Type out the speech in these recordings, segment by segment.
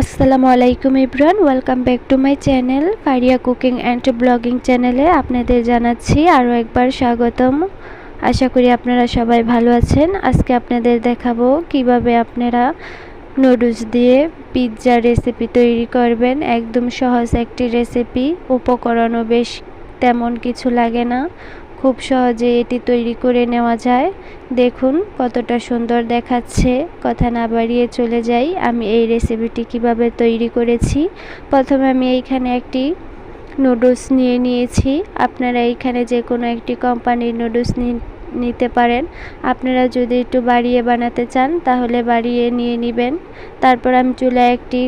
আসসালামু আলাইকুম Ibran welcome back to my channel Faria cooking and blogging চ্যানেলে আপনাদের জানাচ্ছি আরও একবার স্বাগতম। আশা করি আপনারা সবাই ভালো আছেন। আজকে আপনাদের দেখাবো কীভাবে আপনারা নুডলস দিয়ে পিৎজা রেসিপি তৈরি করবেন। একদম সহজ একটি রেসিপি উপকরণও বেশ তেমন কিছু লাগে না। খুব সহজে এটি তৈরি করে নেওয়া যায়। দেখুন কতটা সুন্দর দেখাচ্ছে। কথা না বাড়িয়ে চলে যাই। আমি এই রেসিপিটি কীভাবে তৈরি করেছি? প্রথমে আমি এইখানে একটি নুডলস নিয়ে নিয়েছি। আপনারা এইখানে যে কোনো একটি কোম্পানির নুডলস নিতে পারেন। আপনারা যদি একটু বাড়িয়ে বানাতে চান, তাহলে বাড়িয়ে নিয়ে নেবেন। তারপর আমি চুলায় একটি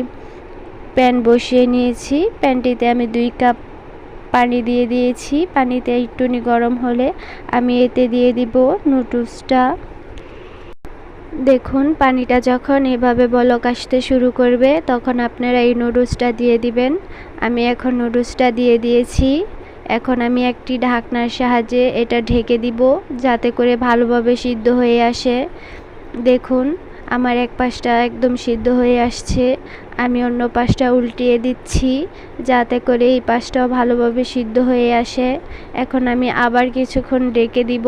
প্যান বসিয়ে নিয়েছি। প্যানটিতে আমি দুই কাপ পানি দিয়ে দিয়েছি। পানিতে একটুনি গরম হলে আমি এতে দিয়ে দিব নুডলসটা দেখুন, পানিটা যখন এভাবে বলক আসতে শুরু করবে, তখন আপনারা এই নুডলসটা দিয়ে দিবেন। আমি এখন নুডলসটা দিয়ে দিয়েছি। এখন আমি একটি ঢাকনার সাহায্যে এটা ঢেকে দিব, যাতে করে ভালোভাবে সিদ্ধ হয়ে আসে। দেখুন আমার এক পাশটা একদম সিদ্ধ হয়ে আসছে, আমি অন্য পাশটা উল্টিয়ে দিচ্ছি, যাতে করে এই পাশটাও ভালোভাবে সিদ্ধ হয়ে আসে। এখন আমি আবার কিছুক্ষণ ডেকে দিব।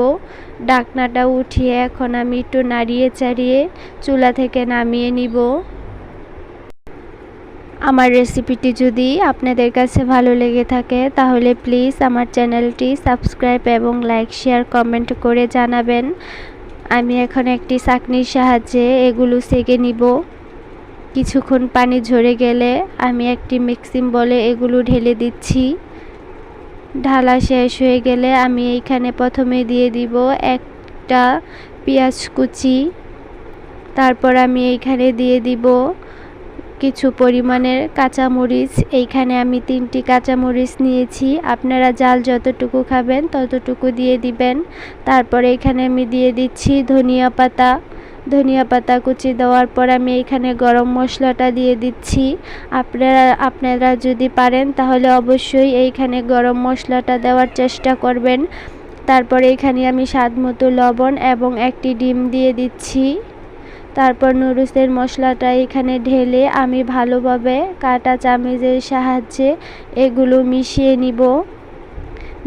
ডাকনাটা উঠিয়ে এখন আমি একটু নাড়িয়ে চাড়িয়ে চুলা থেকে নামিয়ে নিব। আমার রেসিপিটি যদি আপনাদের কাছে ভালো লেগে থাকে, তাহলে প্লিজ আমার চ্যানেলটি সাবস্ক্রাইব এবং লাইক, শেয়ার, কমেন্ট করে জানাবেন। আমি এখন একটি চাকনির সাহায্যে এগুলো সেকে নিব। কিছুক্ষণ পানি ঝরে গেলে আমি একটি মিক্সিম বলে এগুলো ঢেলে দিচ্ছি। ঢালা শেষ হয়ে গেলে আমি এইখানে প্রথমে দিয়ে দিব একটা পেঁয়াজ কুচি। তারপর আমি এইখানে দিয়ে দিব কিছু পরিমাণের কাঁচামরিচ। এইখানে আমি তিনটি কাঁচামরিচ নিয়েছি। আপনারা জাল যতটুকু খাবেন ততটুকু দিয়ে দিবেন। তারপরে এখানে আমি দিয়ে দিচ্ছি ধনিয়া পাতা। ধনিয়া পাতা কুচি দেওয়ার পর আমি এখানে গরম মশলাটা দিয়ে দিচ্ছি। আপনারা আপনারা যদি পারেন তাহলে অবশ্যই এইখানে গরম মশলাটা দেওয়ার চেষ্টা করবেন। তারপরে এখানে আমি স্বাদ মতো লবণ এবং একটি ডিম দিয়ে দিচ্ছি। তারপর নুডলসের মশলাটা এখানে ঢেলে আমি ভালোভাবে কাটা চামচের সাহায্যে এগুলো মিশিয়ে নিব।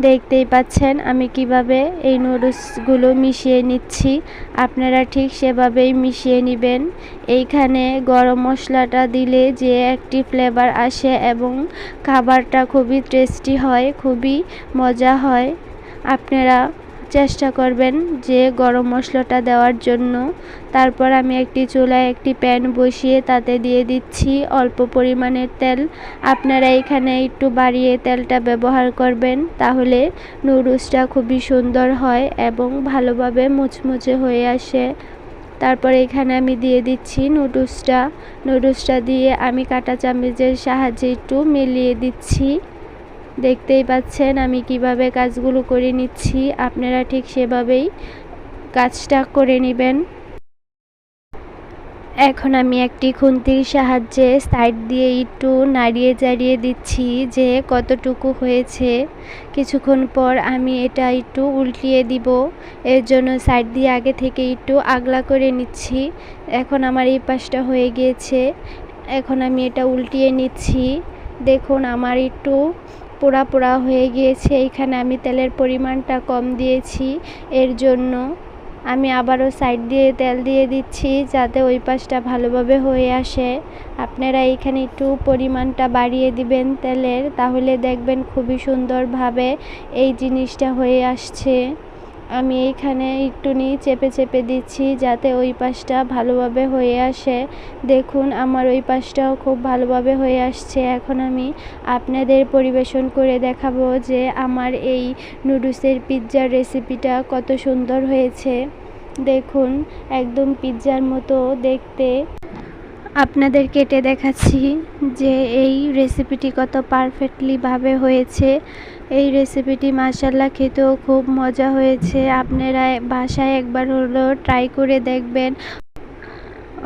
দেখতেই পাচ্ছেন আমি কীভাবে এই নুডলসগুলো মিশিয়ে নিচ্ছি। আপনারা ঠিক সেভাবেই মিশিয়ে নেবেন। এইখানে গরম মশলাটা দিলে যে একটি ফ্লেভার আসে এবং খাবারটা খুবই টেস্টি হয়, খুবই মজা হয়। আপনারা চেষ্টা করবেন যে গরম মশলাটা দেওয়ার জন্য। তারপর আমি একটি চুলায় একটি প্যান বসিয়ে তাতে দিয়ে দিচ্ছি অল্প পরিমাণের তেল। আপনারা এখানে একটু বাড়িয়ে তেলটা ব্যবহার করবেন, তাহলে নুডলসটা খুবই সুন্দর হয় এবং ভালোভাবে মুচমুচে হয়ে আসে। তারপর এখানে আমি দিয়ে দিচ্ছি নুডলসটা। নুডলসটা দিয়ে আমি কাটা চামচের সাহায্যে একটু মিলিয়ে দিচ্ছি। দেখতেই পাচ্ছেন আমি কীভাবে কাজগুলো করে নিচ্ছি। আপনারা ঠিক সেভাবেই কাজটা করে নেবেন। এখন আমি একটি খুন্তির সাহায্যে সাইড দিয়ে একটু নাড়িয়ে চাড়িয়ে দিচ্ছি যে কতটুকু হয়েছে। কিছুক্ষণ পর আমি এটা একটু উল্টিয়ে দিব। এর জন্য সাইড দিয়ে আগে থেকে একটু আগলা করে নিচ্ছি। এখন আমার এই পাশটা হয়ে গিয়েছে। এখন আমি এটা উল্টিয়ে নিচ্ছি। দেখুন, আমার একটু পোড়া পোড়া হয়ে গিয়েছে এইখানে আমি তেলের পরিমাণটা কম দিয়েছি, এর জন্য আমি আবারও সাইড দিয়ে তেল দিয়ে দিচ্ছি যাতে ওই পাশটা ভালোভাবে হয়ে আসে। আপনারা এইখানে একটু পরিমাণটা বাড়িয়ে দিবেন তেলের, তাহলে দেখবেন খুবই সুন্দরভাবে এই জিনিসটা হয়ে আসছে। আমি এইখানে একটু নিয়ে চেপে চেপে দিচ্ছি যাতে ওই পাশটা ভালোভাবে হয়ে আসে। দেখুন, আমার ওই পাশটাও খুব ভালোভাবে হয়ে আসছে। এখন আমি আপনাদের পরিবেশন করে দেখাবো যে আমার এই নুডলসের পিৎজার রেসিপিটা কত সুন্দর হয়েছে। দেখুন, একদম পিৎজার মতো দেখতে। আপনাদের কেটে দেখাচ্ছি যে এই রেসিপিটি কত পারফেক্টলিভাবে হয়েছে। এই রেসিপিটি মাসাল্লা খেতেও খুব মজা হয়েছে। আপনারা বাসায় একবার হলো ট্রাই করে দেখবেন।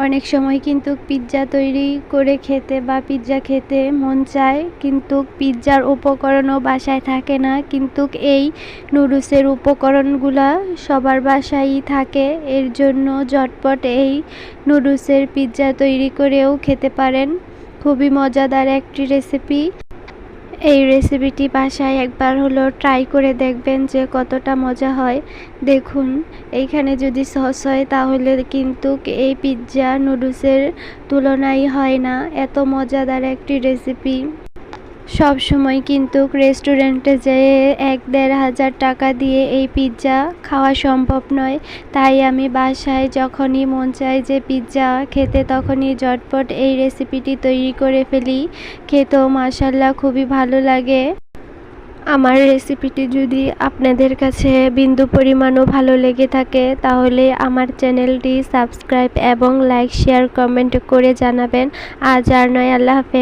অনেক সময় কিন্তু পিৎজা তৈরি করে খেতে বা পিৎজা খেতে মন চায়, কিন্তু পিৎজার উপকরণও বাসায় থাকে না। কিন্তু এই নুডলসের উপকরণগুলা সবার বাসায়ই থাকে। এর জন্য ঝটপট এই নুডলসের পিৎজা তৈরি করেও খেতে পারেন। খুবই মজাদার একটি রেসিপি এই রেসিপিটি বাসায় একবার হলো ট্রাই করে দেখবেন যে কতটা মজা হয়। দেখুন, এইখানে যদি সস হয় তাহলে কিন্তু এই পিৎজা নুডলসের তুলনাই হয় না। এত মজাদার একটি রেসিপি সব সময় কিন্তু রেস্টুরেন্টে যেয়ে এক দেড় হাজার টাকা দিয়ে এই পিৎজা খাওয়া সম্ভব নয়। তাই আমি বাসায় যখনই মন চায় যে পিৎজা খেতে তখনই ঝটপট এই রেসিপিটি তৈরি করে ফেলি। খেতেও মাসাল্লাহ খুবই ভালো লাগে। আমার রেসিপিটি যদি আপনাদের কাছে বিন্দু পরিমাণও ভালো লেগে থাকে, তাহলে আমার চ্যানেলটি সাবস্ক্রাইব এবং লাইক, শেয়ার, কমেন্ট করে জানাবেন। আজ আর নয়, আল্লাহ হাফেজ।